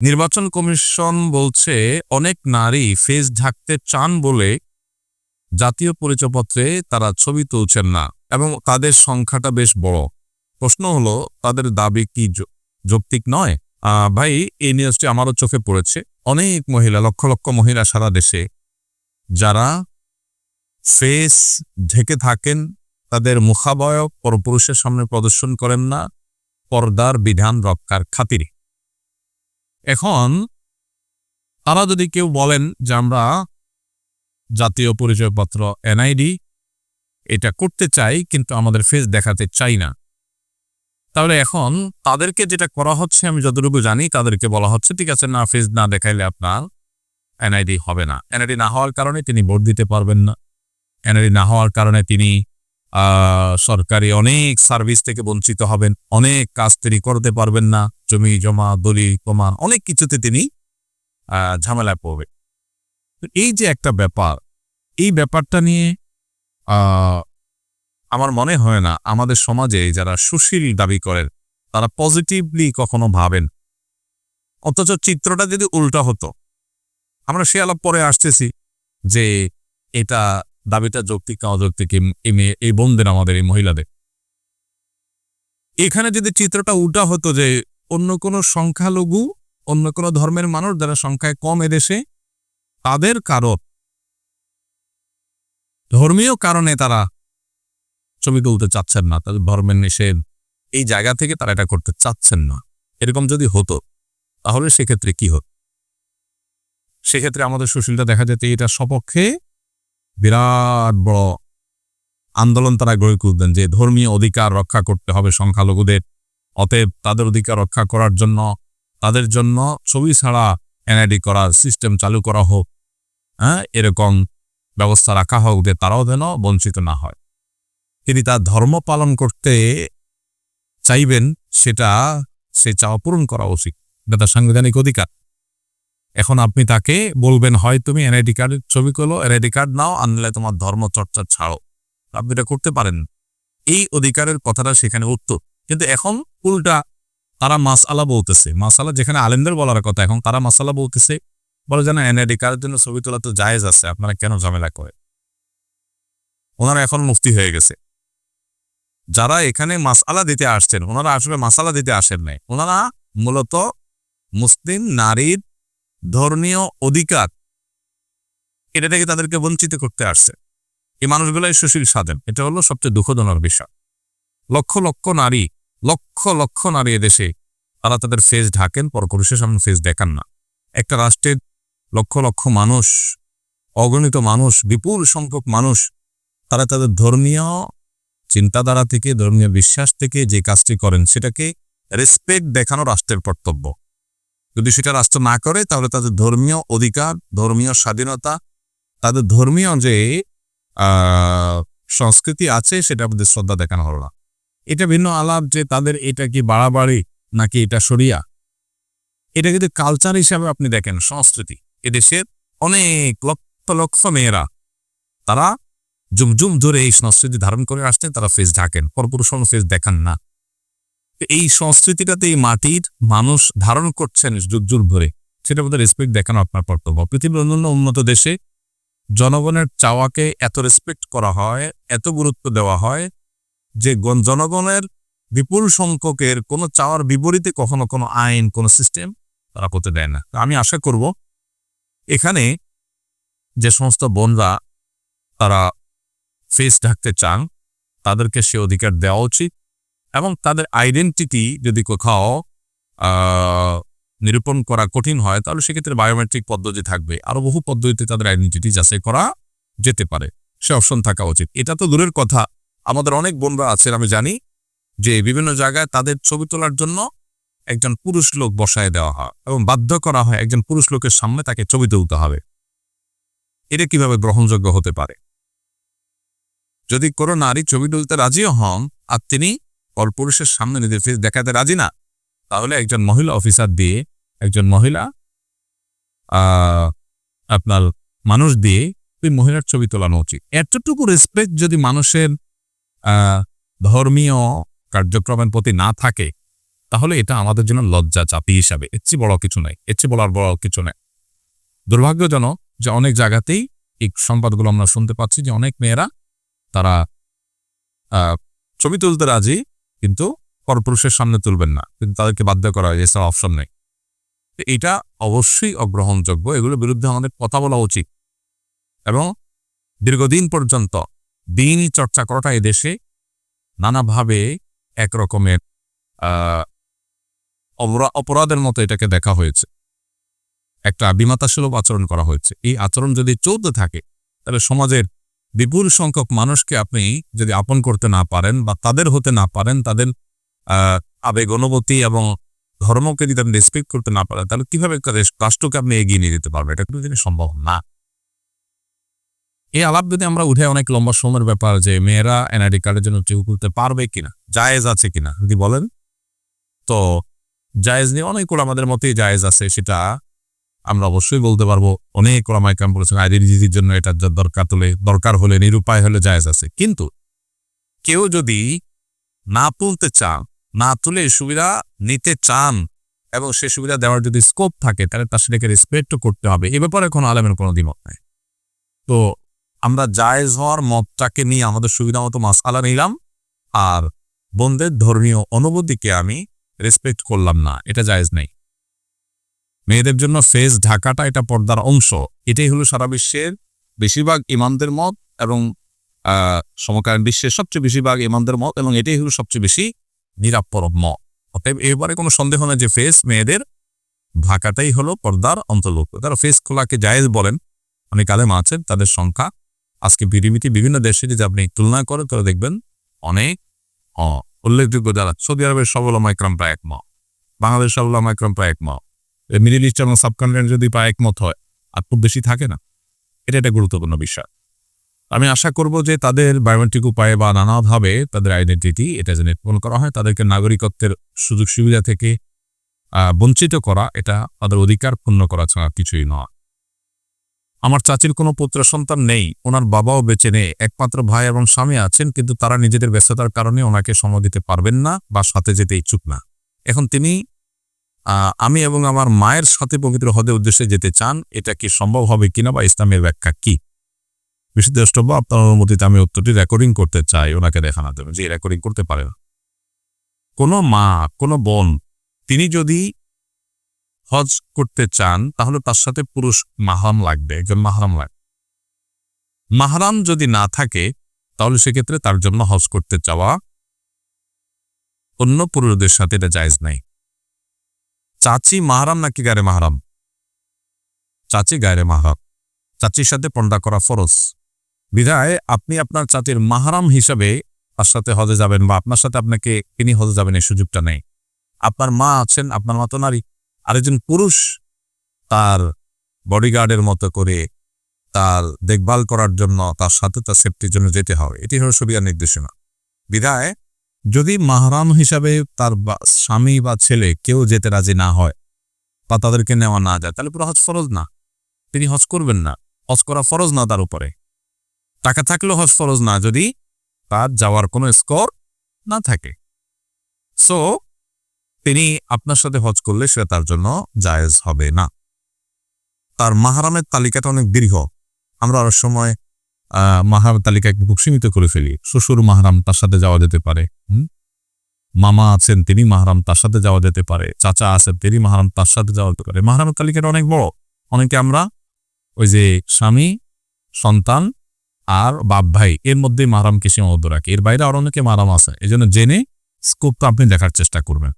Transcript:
নির্বাচন কমিশন বলছে, অনেক নারী ফেস ঢাকতে চান বলে জাতীয় পরিচয়পত্রে তারা ছবি তুলছেন না এবং তাদের সংখ্যাটা বেশ বড়। প্রশ্ন হলো, তাদের দাবি কি যৌক্তিক নয়? ভাই, এই নিউজটি আমারও চোখে পড়েছে। অনেক মহিলা, লক্ষ লক্ষ মহিলা সারা দেশে যারা ফেস ঢেকে থাকেন, তাদের মুখাবয়ব পরপুরুষের সামনে প্রদর্শন করেন না, পর্দার বিধান রক্ষার খাতিরে। এখন তারা যদি কেউ বলেন যে আমরা জাতীয় পরিচয়পত্র, এনআইডি এটা করতে চাই কিন্তু আমাদের ফেস দেখাতে চাই না। তাহলে এখন তাদেরকে যেটা করা হচ্ছে, আমি যতটুকু জানি, তাদেরকে বলা হচ্ছে, ঠিক আছে, না ফেস না দেখাইলে আপনার এনআইডি হবে না। এনআইডি না হওয়ার কারণে তিনি ভোট দিতে পারবেন না। এনআইডি না হওয়ার কারণে তিনি সরকারি অনেক সার্ভিস থেকে বঞ্চিত হবেন, অনেক কাজ তিনি করতে পারবেন না। জমি, জমা দলিল প্রমাণ অনেক কিছুতে তিনি ঝামেলায় পড়বেন তো এই যে একটা ব্যাপার, এই ব্যাপারটা নিয়ে আমার মনে হয় না, আমাদের সমাজে যারা সুশীল দাবি করেন, তারা পজিটিভলি কখনো ভাবেন। অথচ চিত্রটা যদি উল্টা হতো, আমরা সে আলাপ পরে আসতেছি যে, এটা দাবিটা যৌক্তিক অযৌক্তিক এই মেয়ে, এই বোনদের, আমাদের, এই মহিলাদের। এখানে যদি চিত্রটা উল্টা হতো যে অন্য কোনো সংখ্যালঘু, অন্য কোনো ধর্মের মানুষ যারা সংখ্যায় কম এদেশে, তাদের কারও ধর্মীয় কারণে তারা ছবি তুলতে চাচ্ছেন না, তাদের ধর্মের নিষেধ। এই জায়গা থেকে তারা এটা করতে চাচ্ছেন না। এরকম যদি হতো, তাহলে সেক্ষেত্রে কি হতো? সেক্ষেত্রে আমাদের সুশীলটা দেখা যেত এটা সপক্ষে বিরাট বড় আন্দোলন তারা গড়ে তুলতেন যে ধর্মীয় অধিকার রক্ষা করতে হবে সংখ্যালঘুদের। অতএব তাদের অধিকার রক্ষা করার জন্য, তাদের জন্য ছবি ছাড়া এনআইডি করার সিস্টেম চালু করা হোক। হ্যাঁ এরকম ব্যবস্থা রাখা হোক যে তারাও যেন বঞ্চিত না হয়। তিনি তার ধর্ম পালন করতে চাইবেন, সেটা সে চাওয়া পূরণ করা উচিত। এটা তার সাংবিধানিক অধিকার। এখন আপনি তাকে বলবেন, হয়, তুমি এনআইডি কার্ডের ছবি করল এনআইডি কার্ড নাও আনলে তোমার ধর্ম চর্চা ছাড়ো। আপনি এটা করতে পারেন। এই অধিকারের কথাটা সেখানে উত্তর। কিন্তু এখন উল্টা তারা মাসআলা বলতেছে। মাসালা যেখানে আলেমদের বলার কথা, এখন তারা মাসালা বলতেছে। বলে যেন এনআইডি কার্ডের জন্য ছবি তোলা তো জায়েজ আছে, আপনারা কেন ঝামেলা করে ওনারা এখন মুফতি হয়ে গেছে। যারা এখানে মাসালা দিতে আসছেন, ওনারা আসলে মাসালা দিতে আসেন নাই। ওনারা মূলত মুসলিম নারীর ধর্মীয় অধিকার এটা থেকে তাদেরকে বঞ্চিত করতে আসছে। এই মানুষগুলাই সুশীল সাধেন এটা হলো সবচেয়ে দুঃখজনক বিষয়। লক্ষ লক্ষ নারী লক্ষ লক্ষ নারী এদেশে, তারা তাদের ফেস ঢাকেন, পরপুরুষের সামনে ফেস দেখান না। একটা রাষ্ট্রের লক্ষ লক্ষ মানুষ, অগণিত মানুষ, বিপুল সংখ্যক মানুষ, তারা তাদের ধর্মীয় চিন্তাধারা থেকে, ধর্মীয় বিশ্বাস থেকে যে কাজটি করেন, সেটাকে রেসপেক্ট দেখানো রাষ্ট্রের কর্তব্য। যদি সেটা রাষ্ট্র না করে, তাহলে তাদের ধর্মীয় অধিকার, ধর্মীয় স্বাধীনতা, তাদের ধর্মীয় যে সংস্কৃতি আছে, সেটা আমাদের শ্রদ্ধা দেখানো হলো না। এটা ভিন্ন আলাপ যে তাদের এটা কি বাড়াবাড়ি নাকি এটা সরিয়া এটা কিন্তু কালচার হিসাবে আপনি দেখেন, সংস্কৃতি। এদেশের অনেক লক্ষ লক্ষ মেয়েরা, তারা জুমজুম ধরে এই সংস্কৃতি ধারণ করে আসছেন, তারা ফেস ঢাকেন। পরপুরুষ ফেস দেখান না। এই সংস্কৃতিটাতে এই মাটির মানুষ ধারণ করছেন যুগ যুগ ধরে। সেটা মধ্যে রেসপেক্ট দেখানো আপনার কর্তব্য। পৃথিবীর অন্যান্য উন্নত দেশে জনগণের চাওয়াকে এত রেসপেক্ট করা হয়, এত গুরুত্ব দেওয়া হয় যে জনগণের বিপুল সংখ্যকের কোনো চাওয়ার বিপরীতে কখনো কোনো আইন, কোনো সিস্টেম তারা করতে দেয় না। আমি আশা করব এখানে যে সমস্ত বোনরা তারা ফেস ঢাকতে চান, তাদেরকে সে অধিকার দেওয়া উচিত এবং তাদের আইডেন্টিটি যদি কোথাও নিরূপণ করা কঠিন হয়, তাহলে সেক্ষেত্রে বায়োমেট্রিক পদ্ধতি থাকবে। আরও বহু পদ্ধতিতে তাদের আইডেন্টিটি যাচাই করা যেতে পারে। সে অপশন থাকা উচিত। এটা তো দূরের কথা। আমাদের অনেক বোনরা আছেন, আমি জানি, যে বিভিন্ন জায়গায় তাদের ছবি তোলার জন্য একজন পুরুষ লোক বসায় দেওয়া হয় এবং বাধ্য করা হয় একজন পুরুষ লোকের সামনে তাকে ছবি তুলতে হবে। এটা কীভাবে গ্রহণযোগ্য হতে পারে? যদি কোনো নারী ছবি তুলতে রাজিও হন আর তিনি পরপুরুষের সামনে নিজের ফেস দেখাতে রাজি না, তাহলে একজন মহিলা অফিসার দিয়ে, একজন মহিলা আপনার মানুষ দিয়ে ওই মহিলার ছবি তোলানো উচিত। এতটুকু রেসপেক্ট যদি মানুষের ধর্মীয় কার্যক্রমের প্রতি না থাকে, তাহলে এটা আমাদের জন্য লজ্জা চাপি হিসাবে। এর চেয়ে বড় কিছু নাই। এর চেয়ে বলার বড় কিছু নাই। দুর্ভাগ্যজনক যে অনেক জায়গাতেই এই সংবাদগুলো আমরা শুনতে পাচ্ছি যে অনেক মেয়েরা তারা ছবি তুলতে রাজি, কিন্তু পরপুরুষের সামনে তুলবেন না। কিন্তু তাদেরকে বাধ্য করা হয় এছাড়া অপশন নেই। এটা অবশ্যই অগ্রহণযোগ্য। এগুলোর বিরুদ্ধে আমাদের কথা বলা উচিত। এবং দীর্ঘদিন পর্যন্ত দিনই চর্চা করাটা এদেশে নানাভাবে একরকমের আহ, অপরাধের মতো এটাকে দেখা হয়েছে। একটা বিমাতাসুলভ আচরণ করা হয়েছে। এই আচরণ যদি চলতে থাকে তাহলে সমাজের বিপুল সংখ্যক মানুষকে আপনি যদি আপন করতে না পারেন বা তাদের হতে না পারেন তাদের আবেগ অনুভূতি এবং ধর্মকে যদি আপনি রেসপেক্ট করতে না পারেন তাহলে কীভাবে রাষ্ট্রকে আপনি এগিয়ে নিয়ে যেতে পারবেন? এটা কিন্তু সম্ভব না। এই আলাপ যদি আমরা উঠে অনেক লম্বা সময়ের ব্যাপার যে মেয়েরা এনআইডি কার্ডের জন্য চেউ খুলতে পারবে কিনা, জায়েজ আছে কিনা, যদি বলেন। তো জায়েজ নিয়ে অনেক আমাদের মতেই জায়েজ আছে সেটা আমরা অবশ্যই বলতে পারব। অনেক ওলামাই কাম বলেছেন আইডেন্টিটির জন্য এটা যা দরকার তুলে দরকার হলে, নিরুপায় হলে জায়েজ আছে। কিন্তু কেউ যদি না তুলতে চান, না তুলে সুবিধা নিতে চান এবং সে সুবিধা দেওয়ার যদি স্কোপ থাকে, তাহলে তার সেটাকে রেসপেক্ট করতে হবে। এ ব্যাপারে কোনো আলেমের কোনো দ্বিমত নাই। তো আমরা জায়েজ হওয়ার মতটাকে নিয়ে আমাদের সুবিধা মতো মাসালা নিলাম। আর বোনদের ধর্মীয় অনুভূতিকে আমি রেসপেক্ট করলাম না, এটা জায়েজ নেই। মেয়েদের জন্য ফেস ঢাকাটা এটা পর্দার অংশ, এটাই হলো সারা বিশ্বের বেশিরভাগ ইমানদের মত এবং সমকালীন বিশ্বের সবচেয়ে বেশিরভাগ ইমানদের মত এবং এটাই হলো সবচেয়ে বেশি নিরাপদ মত। অতএব এবারে কোনো সন্দেহ নেই যে ফেস মেয়েদের ঢাকাটাই হলো পর্দার অন্তর্ভুক্ত। তারা ফেস খোলাকে জায়েজ বলেন, অনেক আলেম আছেন, তাদের সংখ্যা আজকে পৃথিবীতে বিভিন্ন দেশে যদি আপনি তুলনা করেন, তাহলে দেখবেন অনেক উল্লেখযোগ্য যারা সৌদি আরবের সবল মাইক্রম প্রায় এক মত বাংলাদেশ সবল মাইক্রম প্রায় এক মত মিডিল ইস্ট এবং সাবকন্টিনেন্ট যদি প্রায় একমত হয়, আর খুব বেশি থাকে না। এটা একটা গুরুত্বপূর্ণ বিষয়। আমি আশা করব যে তাদের বায়োমেট্রিক উপায়ে বা নানাভাবে তাদের আইডেন্টিটি এটা যে নির্মূল করা হয়, তাদেরকে নাগরিকত্বের সুযোগ সুবিধা থেকে বঞ্চিত করা, এটা তাদের অধিকার পূর্ণ করা ছাড়া কিছুই নয়। আমার চাচির কোনো পুত্র সন্তান নেই, ওনার বাবাও বেঁচে নেই, একমাত্র ভাই এবং স্বামী আছেন, কিন্তু তারা নিজেদের ব্যস্ততার কারণে ওনাকে সময় দিতে পারবেন না বা সাথে যেতে ইচ্ছুক না। এখন তিনি আমি এবং আমার মায়ের সাথে পবিত্র হদের উদ্দেশ্যে যেতে চান, এটা কি সম্ভব হবে কিনা বা ইসলামের ব্যাখ্যা কি? বিশুদ্ধ দ্রষ্টব্য, আপনার অনুমতিতে আমি উত্তরটি রেকর্ডিং করতে চাই, ওনাকে জন্য যে রেকর্ডিং করতে পারে না। কোনো মা, কোনো বোন, তিনি যদি হজ করতে চান, তাহলে তার সাথে পুরুষ মাহারাম লাগবে, একজন মাহারাম লাগবে। মাহারাম যদি না থাকে, তাহলে সেক্ষেত্রে তার জন্য হজ করতে চাওয়া অন্য পুরুষদের সাথে এটা জায়েজ নাই। চাচি মাহারাম নাকি গায়ে মাহারাম? চাচি গায়ে মাহারাম। চাচির সাথে পর্দা করা ফরজ। বিধায় আপনি আপনার চাচির মাহারাম হিসাবে তার সাথে হজে যাবেন বা আপনার সাথে আপনাকে তিনি হজে যাবেন এই সুযোগটা নেই। আপনার মা আছেন, আপনার মতো নারী। আরেকজন পুরুষ তার বডিগার্ডের মতো করে তার দেখভাল করার জন্য তার সাথে তার সেফটির জন্য যেতে হবে। এটি হলো সুবিধার নির্দেশনা। বিধায় যদি মাহরাম হিসাবে তার স্বামী বা ছেলে কেউ যেতে রাজি না হয় বা তাদেরকে নেওয়া না যায়, তাহলে পুরো হজ ফরজ না। তিনি হজ করবেন না। হজ করা ফরজ না তার উপরে। টাকা থাকলেও হজ ফরজ না যদি তার যাওয়ার কোনো স্কোর না থাকে। সো তিনি আপনার সাথে হজ করলে সেটা তার জন্য জায়েজ হবে না। তার মাহারামের তালিকাটা অনেক দীর্ঘ। আমরা অনেক সময় মাহারামের তালিকা একটু খুব সীমিত করে ফেলি। শ্বশুর মাহারাম তার সাথে যাওয়া যেতে পারে মামা আছেন, তিনি মাহারাম তার সাথে যাওয়া যেতে পারে। চাচা আছেন, তিনি মাহারাম তার সাথে যাওয়া যেতে পারে। মাহারামের তালিকাটা অনেক বড়। অনেকে আমরা ওই যে স্বামী, সন্তান আর বাপ ভাই, এর মধ্যে মাহারামকে সীমাবদ্ধ রাখি। এর বাইরে আরও অনেকে মাহারাম আছে। এই জন্য জেনে স্কোপটা আপনি দেখার চেষ্টা করবেন।